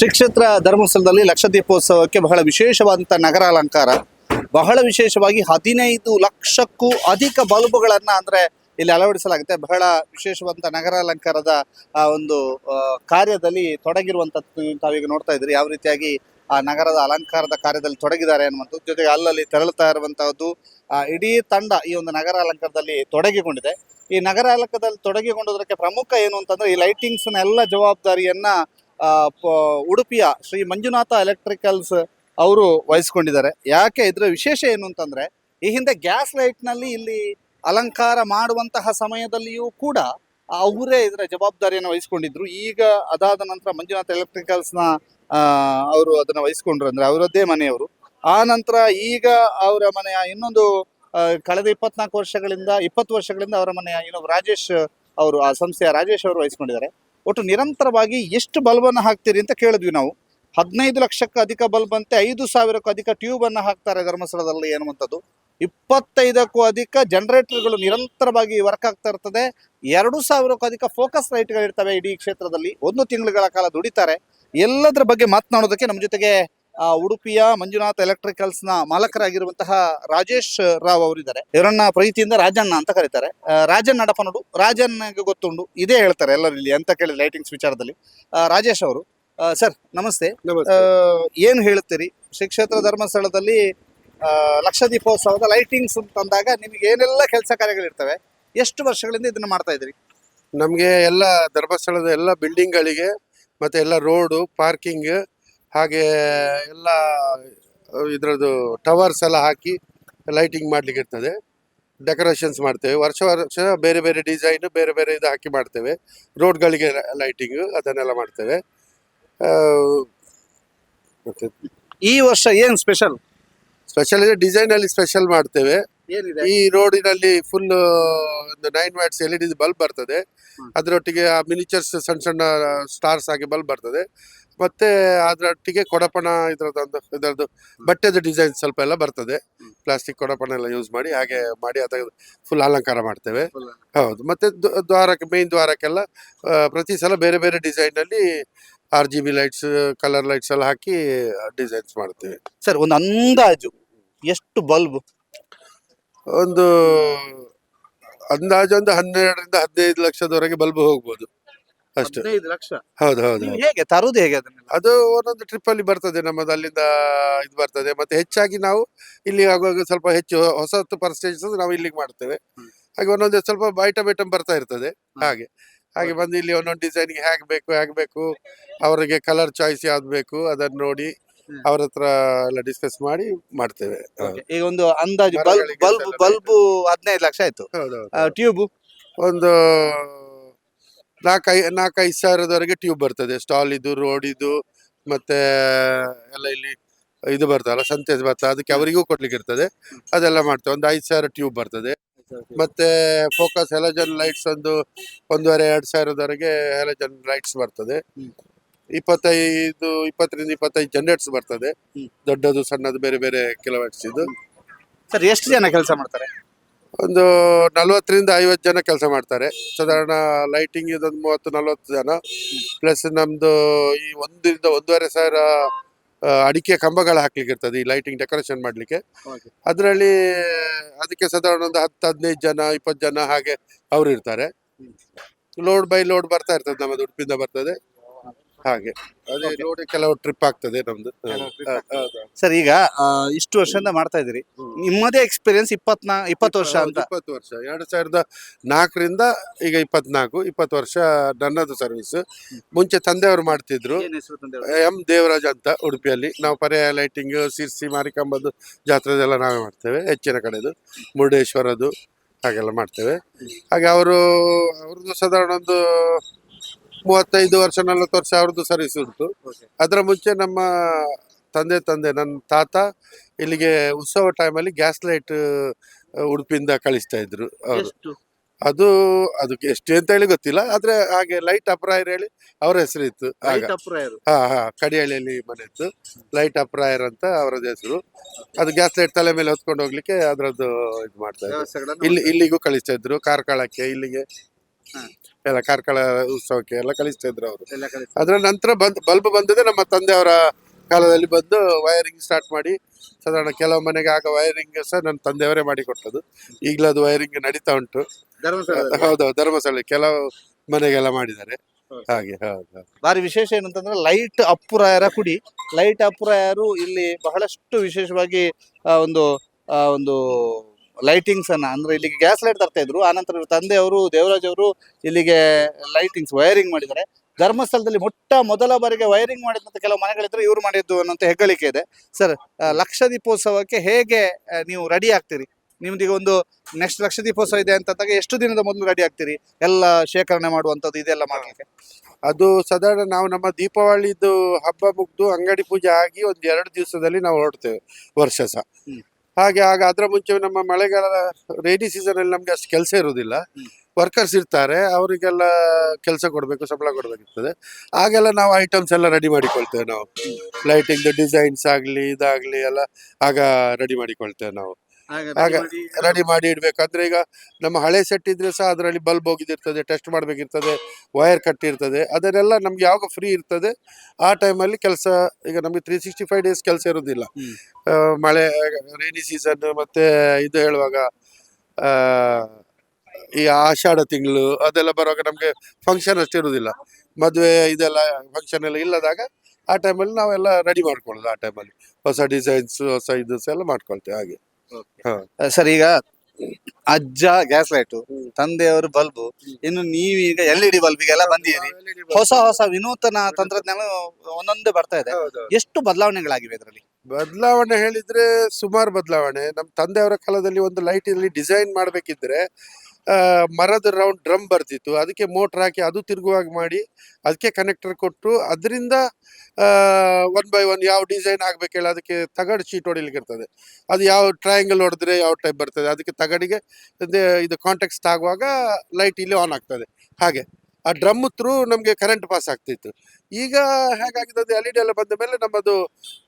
ಶ್ರೀ ಕ್ಷೇತ್ರ ಧರ್ಮಸ್ಥಳದಲ್ಲಿ ಲಕ್ಷ ದೀಪೋತ್ಸವಕ್ಕೆ ಬಹಳ ವಿಶೇಷವಾದಂಥ ನಗರ ಅಲಂಕಾರ ಬಹಳ ವಿಶೇಷವಾಗಿ ಹದಿನೈದು ಲಕ್ಷಕ್ಕೂ ಅಧಿಕ ಬಲ್ಬುಗಳನ್ನು ಅಂದ್ರೆ ಇಲ್ಲಿ ಅಳವಡಿಸಲಾಗುತ್ತೆ. ಬಹಳ ವಿಶೇಷವಾದಂಥ ನಗರ ಅಲಂಕಾರದ ಆ, ಒಂದು ಕಾರ್ಯದಲ್ಲಿ ತೊಡಗಿರುವಂಥದ್ದು ತಾವೀಗ ನೋಡ್ತಾ ಇದ್ರಿ ಯಾವ ರೀತಿಯಾಗಿ, ಆ, ನಗರದ ಅಲಂಕಾರದ ಕಾರ್ಯದಲ್ಲಿ ತೊಡಗಿದ್ದಾರೆ ಅನ್ನುವಂಥದ್ದು, ಜೊತೆಗೆ ಅಲ್ಲಲ್ಲಿ ತೆರಳುತ್ತಾ ಇರುವಂತಹದ್ದು ಇಡೀ ತಂಡ ಈ ಒಂದು ನಗರ ಅಲಂಕಾರದಲ್ಲಿ ತೊಡಗಿಕೊಂಡಿದೆ. ಈ ನಗರ ಅಲಂಕಾರದಲ್ಲಿ ತೊಡಗಿಕೊಂಡೋದಕ್ಕೆ ಪ್ರಮುಖ ಏನು ಅಂತಂದ್ರೆ ಈ ಲೈಟಿಂಗ್ಸ್ನ ಎಲ್ಲ ಜವಾಬ್ದಾರಿಯನ್ನ ಉಡುಪಿಯ ಶ್ರೀ ಮಂಜುನಾಥ ಎಲೆಕ್ಟ್ರಿಕಲ್ಸ್ ಅವರು ವಹಿಸ್ಕೊಂಡಿದ್ದಾರೆ. ಯಾಕೆ ಇದ್ರ ವಿಶೇಷ ಏನು ಅಂತಂದ್ರೆ, ಈ ಹಿಂದೆ ಗ್ಯಾಸ್ ಲೈಟ್ನಲ್ಲಿ ಇಲ್ಲಿ ಅಲಂಕಾರ ಮಾಡುವಂತಹ ಸಮಯದಲ್ಲಿಯೂ ಕೂಡ ಅವರೇ ಇದರ ಜವಾಬ್ದಾರಿಯನ್ನು ವಹಿಸ್ಕೊಂಡಿದ್ರು. ಈಗ ಅದಾದ ನಂತರ ಮಂಜುನಾಥ ಎಲೆಕ್ಟ್ರಿಕಲ್ಸ್ನ ಅವರು ಅದನ್ನ ವಹಿಸ್ಕೊಂಡ್ರು ಅಂದ್ರೆ ಅವರದ್ದೇ ಮನೆಯವರು. ಆ ನಂತರ ಈಗ ಅವರ ಮನೆಯ ಇನ್ನೊಂದು ಕಳೆದ ಇಪ್ಪತ್ನಾಲ್ಕು ವರ್ಷಗಳಿಂದ, ಇಪ್ಪತ್ತು ವರ್ಷಗಳಿಂದ ಅವರ ಮನೆಯ ಇನ್ನೊಬ್ಬ ರಾಜೇಶ್ ಅವರು, ಆ ಸಂಸ್ಥೆಯ ರಾಜೇಶ್ ಅವರು ವಹಿಸ್ಕೊಂಡಿದ್ದಾರೆ. ಒಟ್ಟು ನಿರಂತರವಾಗಿ ಎಷ್ಟು ಬಲ್ಬನ್ನು ಹಾಕ್ತೀರಿ ಅಂತ ಕೇಳಿದ್ವಿ ನಾವು. ಹದಿನೈದು ಲಕ್ಷಕ್ಕೂ ಅಧಿಕ ಬಲ್ಬ್ ಅಂತೆ, ಐದು ಸಾವಿರಕ್ಕೂ ಅಧಿಕ ಟ್ಯೂಬ್ ಅನ್ನು ಹಾಕ್ತಾರೆ ಧರ್ಮಸ್ಥಳದಲ್ಲಿ ಅನ್ನುವಂಥದ್ದು ಇಪ್ಪತ್ತೈದಕ್ಕೂ ಅಧಿಕ ಜನರೇಟರ್ಗಳು ನಿರಂತರವಾಗಿ ವರ್ಕ್ ಆಗ್ತಾ ಇರ್ತದೆ. ಎರಡು ಸಾವಿರಕ್ಕೂ ಅಧಿಕ ಫೋಕಸ್ ಲೈಟ್ಗಳು ಇರ್ತವೆ ಇಡೀ ಕ್ಷೇತ್ರದಲ್ಲಿ. ಒಂದು ತಿಂಗಳುಗಳ ಕಾಲ ದುಡಿತಾರೆ. ಎಲ್ಲದರ ಬಗ್ಗೆ ಮಾತನಾಡೋದಕ್ಕೆ ನಮ್ಮ ಜೊತೆಗೆ ಉಡುಪಿಯ ಮಂಜುನಾಥ್ ಎಲೆಕ್ಟ್ರಿಕಲ್ಸ್ನ ಮಾಲಕರಾಗಿರುವಂತಹ ರಾಜೇಶ್ ರಾವ್ ಅವರಿದ್ದಾರೆ. ಇವರನ್ನ ಪ್ರೀತಿಯಿಂದ ರಾಜಣ್ಣ ಅಂತ ಕರೀತಾರೆ. ರಾಜಣ್ಣ ರಾಜನ್ ನಡಪ ನೋಡು ರಾಜನ್ಗೆ ಗೊತ್ತುಂಡು ಇದೇ ಹೇಳ್ತಾರೆ ಎಲ್ಲರೂ ಇಲ್ಲಿ ಅಂತ ಕೇಳಿ ಲೈಟಿಂಗ್ಸ್ ವಿಚಾರದಲ್ಲಿ. ರಾಜೇಶ್ ಅವರು ಸರ್ ನಮಸ್ತೆ. ಏನು ಹೇಳ್ತೀರಿ ಶ್ರೀ ಕ್ಷೇತ್ರ ಧರ್ಮಸ್ಥಳದಲ್ಲಿ ಲಕ್ಷ ದೀಪೋತ್ಸವದ ಲೈಟಿಂಗ್ಸ್ ತಂದಾಗ ನಿಮ್ಗೆ ಏನೆಲ್ಲ ಕೆಲಸ ಕಾರ್ಯಗಳಿರ್ತವೆ? ಎಷ್ಟು ವರ್ಷಗಳಿಂದ ಇದನ್ನ ಮಾಡ್ತಾ ಇದ್ರಿ ನಮಗೆ ಎಲ್ಲ ಧರ್ಮಸ್ಥಳದ ಎಲ್ಲ ಬಿಲ್ಡಿಂಗ್ಗಳಿಗೆ ಮತ್ತೆ ಎಲ್ಲ ರೋಡು ಪಾರ್ಕಿಂಗ್ ಹಾಗೆ ಎಲ್ಲ ಇದರದ್ದು ಟವರ್ಸ್ ಎಲ್ಲ ಹಾಕಿ ಲೈಟಿಂಗ್ ಮಾಡ್ಲಿಕ್ಕೆ ಇರ್ತದೆ. ಡೆಕೋರೇಷನ್ಸ್ ಮಾಡ್ತೇವೆ. ವರ್ಷ ವರ್ಷ ಬೇರೆ ಬೇರೆ ಡಿಸೈನ್ ಬೇರೆ ಬೇರೆ ಇದು ಹಾಕಿ ಮಾಡ್ತೇವೆ. ರೋಡ್ಗಳಿಗೆ ಲೈಟಿಂಗ್ ಅದನ್ನೆಲ್ಲ ಮಾಡ್ತೇವೆ. ಮತ್ತೆ ಈ ವರ್ಷ ಏನ್ ಸ್ಪೆಷಲ್ ಸ್ಪೆಷಲ್ ಡಿಸೈನ್ ಅಲ್ಲಿ ಸ್ಪೆಷಲ್ ಮಾಡ್ತೇವೆ. ಏನಿದೆ? ಈ ರೋಡಿನಲ್ಲಿ ಫುಲ್ ಒಂದು nine watts L E D bulb ಬರ್ತದೆ. ಅದರೊಟ್ಟಿಗೆ ಆ ಮಿನಿಚರ್ಸ್ ಸಣ್ಣ ಸಣ್ಣ ಸ್ಟಾರ್ಸ್ ಆಗಿ ಬಲ್ಬ್ ಬರ್ತದೆ. ಮತ್ತೆ ಅದರೊಟ್ಟಿಗೆ ಕೊಡಪಣ ಇದರದೊಂದು ಇದರದ್ದು ಬಟ್ಟೆದ ಡಿಸೈನ್ ಸ್ವಲ್ಪ ಎಲ್ಲ ಬರ್ತದೆ. ಪ್ಲಾಸ್ಟಿಕ್ ಕೊಡಪಣ ಎಲ್ಲ ಯೂಸ್ ಮಾಡಿ ಹಾಗೆ ಮಾಡಿ ಅದ ಫುಲ್ ಅಲಂಕಾರ ಮಾಡ್ತೇವೆ. ಹೌದು. ಮತ್ತೆ ದ್ವ- ದ್ವಾರಕ್ಕೆ ಮೇನ್ ದ್ವಾರಕ್ಕೆಲ್ಲ ಪ್ರತಿ ಸಲ ಬೇರೆ ಬೇರೆ ಡಿಸೈನ್ ಅಲ್ಲಿ R G B lights colour lights ಎಲ್ಲ ಹಾಕಿ ಡಿಸೈನ್ಸ್ ಮಾಡ್ತೇವೆ. ಸರ್ ಒಂದು ಅಂದಾಜು ಎಷ್ಟು ಬಲ್ಬ್? ಒಂದು ಅಂದಾಜು ಒಂದು ಹನ್ನೆರಡರಿಂದ ಹದಿನೈದು ಲಕ್ಷದವರೆಗೆ ಬಲ್ಬ್ ಹೋಗ್ಬೋದು. ಅಷ್ಟು. ಹದಿನೈದು ಲಕ್ಷ. ಹೌದು ಹೌದು ನೀವು ಹೇಗೆ ತರುದು ಹೇಗೆ ಅದನ್ನೆಲ್ಲ? ಅದು ಒಂದೊಂದು ಟ್ರಿಪ್ ಅಲ್ಲಿ ಬರ್ತದೆ ನಮ್ಮದು ಅಲ್ಲಿಂದ ಇದು ಬರ್ತದೆ. ಮತ್ತೆ ಹೆಚ್ಚಾಗಿ ನಾವು ಇಲ್ಲಿ ಆಗುವಾಗ ಸ್ವಲ್ಪ ಹೆಚ್ಚು ಹೊಸತ್ತು ಪರ್ಸೆಂಟೇಜ್ ನಾವು ಇಲ್ಲಿಗೆ ಮಾಡ್ತೇವೆ. ಹಾಗೆ ಒಂದೊಂದು ಸ್ವಲ್ಪ ಐಟಮ್ ಐಟಮ್ ಬರ್ತಾ ಇರ್ತದೆ. ಹಾಗೆ. ಹಾಗೆ ಬಂದು ಇಲ್ಲಿ ಒಂದೊಂದು ಡಿಸೈನ್ಗೆ ಹೇಗೆ ಬೇಕು ಹೇಗೆ ಬೇಕು ಅವರಿಗೆ ಕಲರ್ ಚಾಯ್ಸ್ ಯಾವ್ದು ಬೇಕು ಅದನ್ನ ನೋಡಿ. ಅವ್ರ ಹತ್ರ ಎಲ್ಲ ಡಿಸ್ಕಸ್ ಮಾಡಿ ಮಾಡ್ತೇವೆ. ಈಗ ಒಂದು ಅಂದಾಜು ಬಲ್ಬ್ ಮರಗಳಿಗೆ ಬಲ್ಬ್ ಬಲ್ಬ್ ಹದಿನೈದು ಲಕ್ಷ ಆಯ್ತು. ಹೌದು. ಟ್ಯೂಬ್ ಒಂದು ನಾಲ್ಕೈ ನಾಲ್ಕೈದು ಸಾವಿರದವರೆಗೆ ಟ್ಯೂಬ್ ಬರ್ತದೆ. ಸ್ಟಾಲ್ ಇದು ರೋಡ್ ಇದು, ಮತ್ತೆ ಎಲ್ಲ ಇಲ್ಲಿ ಇದು ಬರ್ತಲ್ಲ ಸಂತೆ ಬರ್ತದೆ. ಅದಕ್ಕೆ ಅವರಿಗೂ ಕೊಡ್ಲಿಕ್ಕೆ ಇರ್ತದೆ. ಅದೆಲ್ಲ ಮಾಡ್ತೇವೆ. ಒಂದು ಐದು ಸಾವಿರ ಟ್ಯೂಬ್ ಬರ್ತದೆ. ಮತ್ತೆ ಫೋಕಸ್ ಹೆಲಜನ್ ಲೈಟ್ಸ್ ಒಂದು ಒಂದೂವರೆ, ಎರಡು ಸಾವಿರದವರೆಗೆ ಹೆಲಜನ್ ಲೈಟ್ಸ್ ಬರ್ತದೆ. ಇಪ್ಪತ್ತೈದು, ಇಪ್ಪತ್ತರಿಂದ ಇಪ್ಪತ್ತೈದು ಜನರೇಟ್ಸ್ ಬರ್ತದೆ. ದೊಡ್ಡದು, ಸಣ್ಣದು, ಬೇರೆ ಬೇರೆ ಕಿಲೋವಾಟ್ಸ್ ಇದು. ಸರ್, ಎಷ್ಟು ಜನ ಕೆಲಸ ಮಾಡ್ತಾರೆ? ಒಂದು ನಲ್ವತ್ತರಿಂದ ಐವತ್ತು ಜನ ಕೆಲಸ ಮಾಡ್ತಾರೆ. ಸಾಧಾರಣ ಲೈಟಿಂಗ್ ಇದೊಂದು ಮೂವತ್ತು ನಲವತ್ತು ಜನ. ಪ್ಲಸ್ ನಮ್ದು ಈ ಒಂದರಿಂದ ಒಂದೂವರೆ ಸಾವಿರ ಅಡಿಕೆ ಕಂಬಗಳು ಹಾಕ್ಲಿಕ್ಕೆ ಇರ್ತದೆ ಈ ಲೈಟಿಂಗ್ ಡೆಕೋರೇಷನ್ ಮಾಡಲಿಕ್ಕೆ. ಅದರಲ್ಲಿ ಅದಕ್ಕೆ ಸಾಧಾರಣ ಒಂದು ಹತ್ತು ಹದಿನೈದು ಜನ ಇಪ್ಪತ್ತು ಜನ ಹಾಗೆ ಅವರು ಇರ್ತಾರೆ. ಲೋಡ್ ಬೈ ಲೋಡ್ ಬರ್ತಾ ಇರ್ತದೆ ನಮ್ಮದು ಉಡುಪಿಂದ ಬರ್ತದೆ. ಹಾಗೆ. ಅದೇ ನೋಡಿ ಕೆಲವು ಟ್ರಿಪ್ ಆಗ್ತದೆ ನಮ್ದು. ಸರ್ ಈಗ ಆ, ಇಷ್ಟು ವರ್ಷದಿಂದ ಮಾಡ್ತಾ ಇದ್ದೀರಿ. ನಿಮ್ಮದೇ ಎಕ್ಸ್ಪೀರಿಯನ್ಸ್ ಇಪ್ಪತ್ನಾ ಇಪ್ಪತ್ತು ವರ್ಷ ಅಂತ. ಇಪ್ಪತ್ತು ವರ್ಷ. ಎರಡು ಸಾವಿರದ ನಾಲ್ಕರಿಂದ ಈಗ ಇಪ್ಪತ್ನಾಲ್ಕು ಇಪ್ಪತ್ತು ವರ್ಷ ನನ್ನದು ಸರ್ವಿಸ್ ಮುಂಚೆ ತಂದೆಯವರು ಮಾಡ್ತಿದ್ರು. ಎಂ ದೇವರಾಜ್ ಅಂತ ಉಡುಪಿಯಲ್ಲಿ. ನಾವು ಪರ್ಯಾಯ ಲೈಟಿಂಗ್ ಸಿರ್ಸಿ ಮಾರಿಕಂಬದ್ದು ಜಾತ್ರೆದೆಲ್ಲ ನಾವೇ ಮಾಡ್ತೇವೆ. ಹೆಚ್ಚಿನ ಕಡೆದು. ಮುರುಡೇಶ್ವರದು ಹಾಗೆಲ್ಲ ಮಾಡ್ತೇವೆ. ಹಾಗೆ ಅವರು ಅವ್ರದ್ದು ಸಾಧಾರಣ ಒಂದು ಮೂವತ್ತೈದು ವರ್ಷ ನಲವತ್ತು ವರ್ಷ ಅವ್ರದ್ದು ಸರ್ವಿಸ್ ಉಂಟು. ಅದರ ಮುಂಚೆ ನಮ್ಮ ತಂದೆ ತಂದೆ ನನ್ನ ತಾತ ಇಲ್ಲಿಗೆ ಉತ್ಸವ ಟೈಮಲ್ಲಿ ಗ್ಯಾಸ್ ಲೈಟ್ ಉಡುಪಿಯಿಂದ ಕಳಿಸ್ತಾ ಇದ್ರು ಅವರು. ಅದು ಅದಕ್ಕೆ ಎಷ್ಟು ಅಂತ ಹೇಳಿ ಗೊತ್ತಿಲ್ಲ ಆದ್ರೆ ಹಾಗೆ ಲೈಟ್ ಅಪ್ರಾಯರ್ ಹೇಳಿ ಅವ್ರ ಹೆಸರು ಇತ್ತು ಆಗ. ಹಾ ಹಾ ಕಡಿಹಳ್ಳಿಯಲ್ಲಿ ಮನೆ ಇತ್ತು. ಲೈಟ್ ಅಪ್ರಾಯರ್ ಅಂತ ಅವರದ್ದು ಹೆಸರು. ಅದು ಗ್ಯಾಸ್ ಲೈಟ್ ತಲೆ ಮೇಲೆ ಹೊತ್ಕೊಂಡು ಹೋಗ್ಲಿಕ್ಕೆ ಅದರದ್ದು ಇದು ಮಾಡ್ತಾ ಇದ್ರು. ಇಲ್ಲಿ ಇಲ್ಲಿಗೂ ಕಳಿಸ್ತಾ ಇದ್ರು ಕಾರ್ಕಳಕ್ಕೆ ಇಲ್ಲಿಗೆ. ಎಲ್ಲ ಕಾರ್ಕಳ ಉತ್ಸವಕ್ಕೆ ಎಲ್ಲ ಕಲಿಸ್ತಾ ಇದ್ರು ಅವರು ಅದರ ನಂತರ ಬಂದ್ ಬಲ್ಬ್ ಬಂದದೆ ನಮ್ಮ ತಂದೆಯವರ ಕಾಲದಲ್ಲಿ ಬಂದು ವೈರಿಂಗ್ ಸ್ಟಾರ್ಟ್ ಮಾಡಿ ಸಾಧಾರಣ ಕೆಲವು ಮನೆಗೆ ಆಗ ವೈರಿಂಗ್ ಸಹ ನನ್ನ ತಂದೆಯವರೇ ಮಾಡಿ ಕೊಟ್ಟದ್ದು. ಈಗಲೂ ಅದು ವೈರಿಂಗ್ ನಡೀತಾ ಉಂಟು. ಹೌದು ಧರ್ಮಸ್ಥಳ ಕೆಲವು ಮನೆಗೆಲ್ಲ ಮಾಡಿದ್ದಾರೆ. ಹಾಗೆ ಹೌದು ಬಾರಿ ವಿಶೇಷ ಏನಂತಂದ್ರೆ ಲೈಟ್ ಅಪ್ಪುರಾಯರ ಕುಡಿ. ಲೈಟ್ ಅಪ್ಪುರಾಯರು ಇಲ್ಲಿ ಬಹಳಷ್ಟು ವಿಶೇಷವಾಗಿ ಒಂದು ಆ, ಒಂದು ಲೈಟಿಂಗ್ಸ್ ಅನ್ನ ಅಂದ್ರೆ ಇಲ್ಲಿಗೆ ಗ್ಯಾಸ್ ಲೈಟ್ ತರ್ತಾ ಇದ್ರು. ಆನಂತರ ತಂದೆ ಅವರು ದೇವರಾಜ್ ಅವರು ಇಲ್ಲಿಗೆ ಲೈಟಿಂಗ್ಸ್ ವೈರಿಂಗ್ ಮಾಡಿದ್ದಾರೆ. ಧರ್ಮಸ್ಥಳದಲ್ಲಿ ಮೊಟ್ಟ ಮೊದಲ ಬಾರಿಗೆ ವೈರಿಂಗ್ ಮಾಡಿದಂತ ಕೆಲವು ಮನೆಗಳಿದ್ರೆ ಇವ್ರು ಮಾಡಿದ್ದು ಅನ್ನೋಂಥ ಹೆಗ್ಗಳಿಕೆ ಇದೆ. ಸರ್ ಲಕ್ಷ ದೀಪೋತ್ಸವಕ್ಕೆ ಹೇಗೆ ನೀವು ರೆಡಿ ಆಗ್ತೀರಿ? ನಿಮ್ದೀಗ ಒಂದು ನೆಕ್ಸ್ಟ್ ಲಕ್ಷ ದೀಪೋತ್ಸವ ಇದೆ ಅಂತಂದಾಗ ಎಷ್ಟು ದಿನದ ಮೊದಲು ರೆಡಿ ಆಗ್ತೀರಿ? ಎಲ್ಲ ಶೇಖರಣೆ ಮಾಡುವಂಥದ್ದು ಇದೆಲ್ಲ ಮಾಡಲಿಕ್ಕೆ? ಅದು ಸಾಧಾರಣ ನಾವು ನಮ್ಮ ದೀಪಾವಳಿದು ಹಬ್ಬ ಮುಗ್ದು ಅಂಗಡಿ ಪೂಜೆ ಆಗಿ ಒಂದು ಎರಡು ದಿವಸದಲ್ಲಿ ನಾವು ಹೊರಡ್ತೇವೆ ವರ್ಷ ಸಹ. ಹಾಗೆ ಆಗ ಅದ್ರ ಮುಂಚೆ ನಮ್ಮ ಮಳೆಗಾಲ ರೈನಿ ಸೀಸನ್ ಅಲ್ಲಿ ನಮ್ಗೆ ಅಷ್ಟು ಕೆಲಸ ಇರುವುದಿಲ್ಲ ವರ್ಕರ್ಸ್ ಇರ್ತಾರೆ ಅವರಿಗೆಲ್ಲ ಕೆಲಸ ಕೊಡಬೇಕು ಸಂಬಳ ಕೊಡಬೇಕಿರ್ತದೆ ಆಗೆಲ್ಲ ನಾವು ಐಟಮ್ಸ್ ಎಲ್ಲ ರೆಡಿ ಮಾಡಿಕೊಳ್ತೇವೆ ನಾವು. ಲೈಟಿಂಗ್ ಡಿಸೈನ್ಸ್ ಆಗಲಿ ಇದಾಗ್ಲಿ ಎಲ್ಲ ಆಗ ರೆಡಿ ಮಾಡಿಕೊಳ್ತೇವೆ ನಾವು. ಆಗ ರೆಡಿ ಮಾಡಿ. ಇಡ್ಬೇಕಂದ್ರೆ ಈಗ ನಮ್ಮ ಹಳೆ ಸೆಟ್ ಇದ್ರೆ ಸಹ ಅದರಲ್ಲಿ ಬಲ್ಬ್ ಹೋಗಿದಿರ್ತದೆ ಟೆಸ್ಟ್ ಮಾಡ್ಬೇಕಿರ್ತದೆ ವೈರ್ ಕಟ್ಟಿರ್ತದೆ ಇರ್ತದೆ. ಅದನ್ನೆಲ್ಲ ನಮ್ಗೆ ಯಾವಾಗ ಫ್ರೀ ಇರ್ತದೆ ಆ ಟೈಮಲ್ಲಿ ಕೆಲಸ ಈಗ ನಮಗೆ ತ್ರೀ ಸಿಕ್ಸ್ಟಿ ಫೈವ್ ಡೇಸ್ ಕೆಲಸ ಇರೋದಿಲ್ಲ. ಮಳೆ ರೈನಿ ಸೀಸನ್ ಮತ್ತೆ ಇದು ಹೇಳುವಾಗ ಈ ಆಷಾಢ ತಿಂಗಳು ಅದೆಲ್ಲ ಬರುವಾಗ ನಮಗೆ ಫಂಕ್ಷನ್ ಅಷ್ಟು ಇರುವುದಿಲ್ಲ ಮದುವೆ ಇದೆಲ್ಲ ಫಂಕ್ಷನ್ ಎಲ್ಲ ಇಲ್ಲದಾಗ ಆ ಟೈಮಲ್ಲಿ ನಾವೆಲ್ಲ ರೆಡಿ ಮಾಡ್ಕೊಳ್ಳೋದು ಆ ಟೈಮಲ್ಲಿ ಹೊಸ ಡಿಸೈನ್ಸ್ ಹೊಸ ಇದು ಎಲ್ಲ ಮಾಡ್ಕೊಳ್ತೇವೆ ಹಾಗೆ. ಸರ್ ಈಗ ಅಜ್ಜ ಗ್ಯಾಸ್ ಲೈಟ್ ತಂದೆಯವರು ಬಲ್ಬ್ ಇನ್ನು ನೀವೀಗ ಎಲ್ ಇ ಡಿ ಬಲ್ಬಿಗೆಲ್ಲ ಬಂದಿದ್ದೀರಿ. ಹೊಸ ಹೊಸ ವಿನೂತನ ತಂತ್ರಜ್ಞಾನ ಒಂದೊಂದೇ ಬರ್ತಾ ಇದೆ. ಎಷ್ಟು ಬದಲಾವಣೆಗಳಾಗಿವೆ ಇದರಲ್ಲಿ? ಬದಲಾವಣೆ ಹೇಳಿದ್ರೆ ಸುಮಾರು ಬದಲಾವಣೆ. ನಮ್ಮ ತಂದೆಯವರ ಕಾಲದಲ್ಲಿ ಒಂದು ಲೈಟ್ ಇಲ್ಲಿ ಡಿಸೈನ್ ಮಾಡಬೇಕಿದ್ರೆ ಮರದ ರೌಂಡ್ ಡ್ರಮ್ ಬರ್ತಿತ್ತು. ಅದಕ್ಕೆ ಮೋಟ್ರ್ ಹಾಕಿ ಅದು ತಿರುಗುವಾಗ ಮಾಡಿ ಅದಕ್ಕೆ ಕನೆಕ್ಟರ್ ಕೊಟ್ಟು ಅದರಿಂದ ಒನ್ ಬೈ ಒನ್ ಯಾವ ಡಿಸೈನ್ ಆಗಬೇಕು ಹೇಳಿ ಅದಕ್ಕೆ ತಗಡು ಶೀಟ್ ಹೊಡಿಲಿಕ್ಕೆ ಇರ್ತದೆ ಅದು ಯಾವ ಟ್ರಯಾಂಗಲ್ ಹೊಡೆದ್ರೆ ಯಾವ ಟೈಪ್ ಬರ್ತದೆ, ಅದಕ್ಕೆ ತಗಡಿಗೆ ಇದು ಕಾಂಟೆಕ್ಸ್ಟ್ ಆಗುವಾಗ ಲೈಟ್ ಇಲ್ಲಿ ಆನ್ ಆಗ್ತದೆ. ಹಾಗೆ. ಆ ಡ್ರಮ್ ತ್ರೂ ನಮಗೆ ಕರೆಂಟ್ ಪಾಸ್ ಆಗ್ತಿತ್ತು. ಈಗ ಹೇಗಾಗಿದೆ ಅದು ಎಲ್ ಇ ಡಿ ಎಲ್ಲ ಬಂದ ಮೇಲೆ ನಮ್ಮದು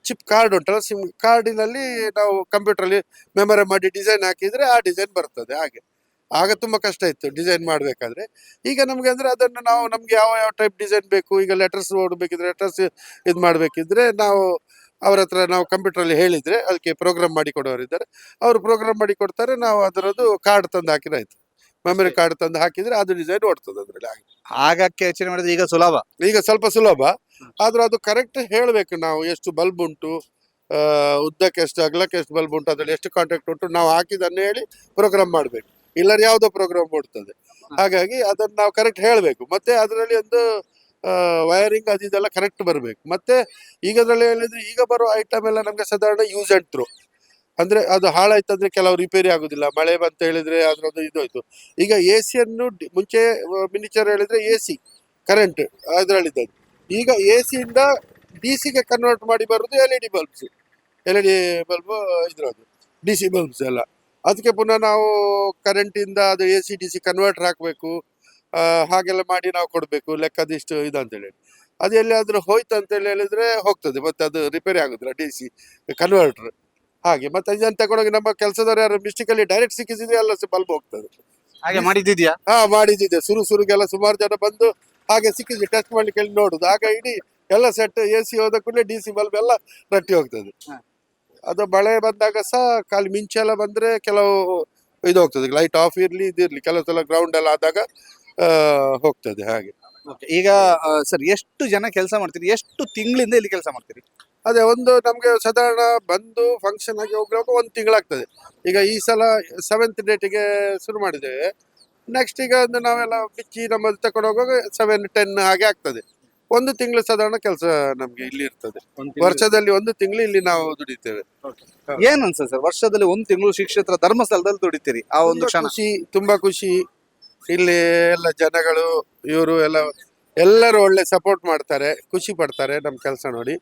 ಚಿಪ್ ಕಾರ್ಡ್ ಉಂಟಲ್ಲ ಸಿಮ್ ಕಾರ್ಡಿನಲ್ಲಿ ನಾವು ಕಂಪ್ಯೂಟ್ರಲ್ಲಿ ಮೆಮೊರಿ ಮಾಡಿ ಡಿಸೈನ್ ಹಾಕಿದರೆ ಆ ಡಿಸೈನ್ ಬರ್ತದೆ. ಹಾಗೆ. ಆಗ ತುಂಬಾ ಕಷ್ಟ ಇತ್ತು ಡಿಸೈನ್ ಮಾಡಬೇಕಾದ್ರೆ. ಈಗ ನಮಗೆ ಅಂದ್ರೆ ಅದನ್ನು ನಾವು ನಮಗೆ ಯಾವ ಯಾವ ಟೈಪ್ ಡಿಸೈನ್ ಬೇಕು ಈಗ ಲೆಟರ್ಸ್ ಓಡಬೇಕಿದ್ರೆ ಲೆಟರ್ಸ್ ಇದು ಮಾಡಬೇಕಿದ್ರೆ ನಾವು ಅವ್ರ ಹತ್ರ ನಾವು ಕಂಪ್ಯೂಟರಲ್ಲಿ ಹೇಳಿದ್ರೆ ಅದಕ್ಕೆ ಪ್ರೋಗ್ರಾಮ್ ಮಾಡಿ ಕೊಡೋರಿದ್ದಾರೆ ಅವರು ಪ್ರೋಗ್ರಾಮ್ ಮಾಡಿ ಕೊಡ್ತಾರೆ ನಾವು ಅದರದ್ದು ಕಾರ್ಡ್ ತಂದು ಹಾಕಿದ್ರೆ ಆಯ್ತು. ಮೆಮೊರಿ ಕಾರ್ಡ್ ತಂದು ಹಾಕಿದರೆ ಅದು ಡಿಸೈನ್ ಓಡ್ತದೆ ಅದರಲ್ಲಿ ಹಾಗೆ. ಆಗಕ್ಕೆ ಯೋಚನೆ ಮಾಡಿದ್ರೆ ಈಗ ಸುಲಭ. ಈಗ ಸ್ವಲ್ಪ ಸುಲಭ. ಆದ್ರೂ ಅದು ಕರೆಕ್ಟ್ ಹೇಳಬೇಕು ನಾವು ಎಷ್ಟು ಬಲ್ಬ್ ಉಂಟು ಉದ್ದಕ್ಕೆ ಎಷ್ಟು ಅಗಲಕ್ಕೆ ಎಷ್ಟು ಬಲ್ಬ್ ಉಂಟು ಅದರಲ್ಲಿ ಎಷ್ಟು ಕಾಂಟ್ಯಾಕ್ಟ್ ಉಂಟು ನಾವು ಹಾಕಿದ್ದನ್ನು ಹೇಳಿ ಪ್ರೋಗ್ರಾಮ್ ಮಾಡಬೇಕು. ಇಲ್ಲದ್ರೆ ಯಾವುದೋ ಪ್ರೋಗ್ರಾಮ್ ಓಡ್ತದೆ. ಹಾಗಾಗಿ ಅದನ್ನು ನಾವು ಕರೆಕ್ಟ್ ಹೇಳಬೇಕು. ಮತ್ತೆ ಅದರಲ್ಲಿ ಒಂದು ವೈರಿಂಗ್ ಅದು ಇದೆಲ್ಲ ಕರೆಕ್ಟ್ ಬರಬೇಕು. ಮತ್ತೆ ಈಗ ಅದ್ರಲ್ಲಿ ಹೇಳಿದ್ರೆ ಈಗ ಬರೋ ಐಟಮ್ ಎಲ್ಲ ನಮಗೆ ಸಾಧಾರಣ ಯೂಸ್ ಅಂಡ್ ಥ್ರೋ ಅಂದ್ರೆ ಅದು ಹಾಳಾಯ್ತಂದ್ರೆ ಕೆಲವು ರಿಪೇರಿ ಆಗುದಿಲ್ಲ. ಮಳೆ ಬಂತ ಹೇಳಿದ್ರೆ ಅದ್ರದ್ದು ಇದು ಆಯ್ತು. ಈಗ ಎ ಸಿಯನ್ನು ಮುಂಚೆ ಮಿನಿಚರ್ ಹೇಳಿದ್ರೆ ಎ ಸಿ ಕರೆಂಟ್ ಅದರಲ್ಲಿದ್ದದ್ದು. ಈಗ ಎ ಸಿಯಿಂದ ಡಿ ಸಿಗೆ ಕನ್ವರ್ಟ್ ಮಾಡಿ ಬರೋದು L E D bulbs L E D bulb ಇದ್ರದ್ದು. ಡಿ ಸಿ ಬಲ್ಬ್ಸ್ ಎಲ್ಲ. ಅದಕ್ಕೆ ಪುನಃ ನಾವು ಕರೆಂಟಿಂದ ಅದು A C D C converter ಹಾಕಬೇಕು. ಹಾಗೆಲ್ಲ ಮಾಡಿ ನಾವು ಕೊಡಬೇಕು. ಲೆಕ್ಕದಿಷ್ಟು ಇದು ಅಂತೇಳಿ ಅದು ಎಲ್ಲಿಯಾದ್ರೂ ಹೋಯ್ತು ಅಂತೇಳಿ ಹೇಳಿದ್ರೆ ಹೋಗ್ತದೆ. ಮತ್ತೆ ಅದು ರಿಪೇರಿ ಆಗೋದಿಲ್ಲ ಡಿ ಸಿ ಕನ್ವರ್ಟರ್ ಹಾಗೆ ಮತ್ತೆ ಇದನ್ನು ತಗೊಂಡೋಗಿ ನಮ್ಮ ಕೆಲಸದವ್ರು ಯಾರು ಮಿಸ್ಟಿಕಲ್ಲಿ ಡೈರೆಕ್ಟ್ ಸಿಕ್ಕಿಸಿದ್ರೆ ಎಲ್ಲ ಬಲ್ಬ್ ಹೋಗ್ತದೆ. ಹಾಗೆ ಮಾಡಿದ್ದೀಯಾ ಹಾ ಮಾಡಿದ್ದಿದೆ. ಸುರು ಸುರುಗೆಲ್ಲ ಸುಮಾರು ಜನ ಬಂದು ಹಾಗೆ ಸಿಕ್ಕಿದ್ವಿ ಟೆಸ್ಟ್ ಮಾಡ್ಲಿಕ್ಕೆ ಹೇಳಿ ನೋಡುದು. ಆಗ ಇಡೀ ಎಲ್ಲ ಸೆಟ್ ಎ ಸಿ ಹೋದ ಕೂಡಲೇ ಡಿ ಸಿ ಬಲ್ಬ್ ಎಲ್ಲ ರಟ್ಟಿ ಹೋಗ್ತದೆ. ಅದು ಮಳೆ ಬಂದಾಗ ಸಹ ಖಾಲಿ ಮಿಂಚೆ ಎಲ್ಲ ಬಂದ್ರೆ ಕೆಲವು ಇದು ಹೋಗ್ತದೆ ಲೈಟ್ ಆಫ್ ಇರ್ಲಿ ಇದಿರ್ಲಿ ಕೆಲವು ಸಲ ಗ್ರೌಂಡ್ ಎಲ್ಲ ಆದಾಗ ಆ, ಹೋಗ್ತದೆ ಹಾಗೆ. ಈಗ ಸರ್ ಎಷ್ಟು ಜನ ಕೆಲಸ ಮಾಡ್ತೀರಿ? ಎಷ್ಟು ತಿಂಗಳಿಂದ ಇಲ್ಲಿ ಕೆಲಸ ಮಾಡ್ತೀರಿ? ಅದೇ ಒಂದು ನಮ್ಗೆ ಸಾಧಾರಣ ಬಂದು ಫಂಕ್ಷನ್ ಆಗಿ ಹೋಗುವಾಗ ಒಂದು ತಿಂಗಳಾಗ್ತದೆ. ಈಗ ಈ ಸಲ ಸೆವೆಂತ್ ಡೇಟಿಗೆ ಶುರು ಮಾಡಿದ್ದೇವೆ. ನೆಕ್ಸ್ಟ್ ಈಗ ಒಂದು ನಾವೆಲ್ಲ ಬಿಚ್ಚಿ ನಮ್ಮಲ್ಲಿ ತಕೊಂಡು ಹೋಗುವಾಗ ಸೆವೆನ್ ಟೆನ್ ಹಾಗೆ ಆಗ್ತದೆ. ಒಂದು ತಿಂಗಳು ಸಾಧಾರಣ ಕೆಲಸ ನಮ್ಗೆ ಇಲ್ಲಿ ಇರ್ತದೆ. ವರ್ಷದಲ್ಲಿ ಒಂದು ತಿಂಗಳು ಇಲ್ಲಿ ನಾವು ದುಡಿತೇವೆ. ಏನ್ ಅನ್ಸುತ್ತೆ ಸರ್? ವರ್ಷದಲ್ಲಿ ಒಂದು ತಿಂಗಳು ಶ್ರೀಕ್ಷೇತ್ರ ಧರ್ಮಸ್ಥಳದಲ್ಲಿ ದುಡಿತೀರಿ ಆ ಒಂದು ಕ್ಷಣ? ಖುಷಿ ತುಂಬಾ ಖುಷಿ. ಇಲ್ಲಿ ಎಲ್ಲ ಜನಗಳು ಇವರು ಎಲ್ಲ ಎಲ್ಲರೂ ಒಳ್ಳೆ ಸಪೋರ್ಟ್ ಮಾಡ್ತಾರೆ ಖುಷಿ ಪಡ್ತಾರೆ ನಮ್ಮ ಕೆಲಸ ನೋಡಿ.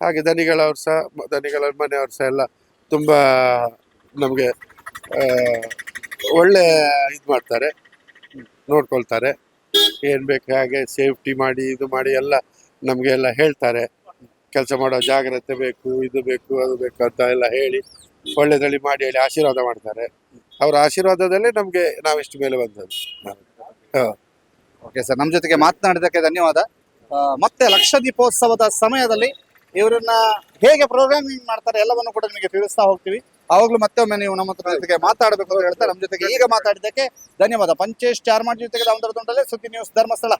ಹಾಗೆ ದನಿಗಳವ್ರು ಸಹ ದನಿಗಳ ಮನೆಯವ್ರು ಸಹ ಎಲ್ಲ ತುಂಬಾ ನಮಗೆ ಒಳ್ಳೆ ಇದು ಮಾಡ್ತಾರೆ ನೋಡ್ಕೊಳ್ತಾರೆ. ಏನ್ ಬೇಕು ಹಾಗೆ ಸೇಫ್ಟಿ ಮಾಡಿ, ಇದು ಮಾಡಿ ಎಲ್ಲ ನಮ್ಗೆ ಎಲ್ಲ ಹೇಳ್ತಾರೆ. ಕೆಲಸ ಮಾಡೋ ಜಾಗ್ರತೆ ಬೇಕು, ಇದು ಬೇಕು, ಅದು ಬೇಕು ಅಂತ ಎಲ್ಲ ಹೇಳಿ ಒಳ್ಳೆದಲ್ಲಿ ಮಾಡಿ ಹೇಳಿ ಆಶೀರ್ವಾದ ಮಾಡ್ತಾರೆ. ಅವರ ಆಶೀರ್ವಾದದಲ್ಲೇ ನಮಗೆ ನಾವಿಷ್ಟು ಮೇಲೆ ಬಂದದ್ದು. ಓಕೆ ಸರ್ ನಮ್ಮ ಜೊತೆಗೆ ಮಾತನಾಡಿದ್ದಕ್ಕೆ ಧನ್ಯವಾದ. ಮತ್ತೆ ಲಕ್ಷ ದೀಪೋತ್ಸವದ ಸಮಯದಲ್ಲಿ ಇವರನ್ನ ಹೇಗೆ ಪ್ರೋಗ್ರಾಮಿಂಗ್ ಮಾಡ್ತಾರೆ ಎಲ್ಲವನ್ನು ಕೂಡ ನಿಮಗೆ ತಿಳಿಸ್ತಾ ಹೋಗ್ತೀವಿ. ಅವಾಗಲೂ ಮತ್ತೊಮ್ಮೆ ನೀವು ನಮ್ಮ ಜೊತೆಗೆ ಮಾತಾಡಬೇಕು ಅಂತ ಹೇಳ್ತಾ ನಮ್ಮ ಜೊತೆಗೆ ಈಗ ಮಾತಾಡಿದ್ದಕ್ಕೆ ಧನ್ಯವಾದ. ಪಂಚೇಶ್ ಚಾರ್ಮಾಡ್ ಜೊತೆಗೆ ದಾವಣಗೆರೆ ಸುದ್ದಿ ನ್ಯೂಸ್ ಧರ್ಮಸ್ಥಳ.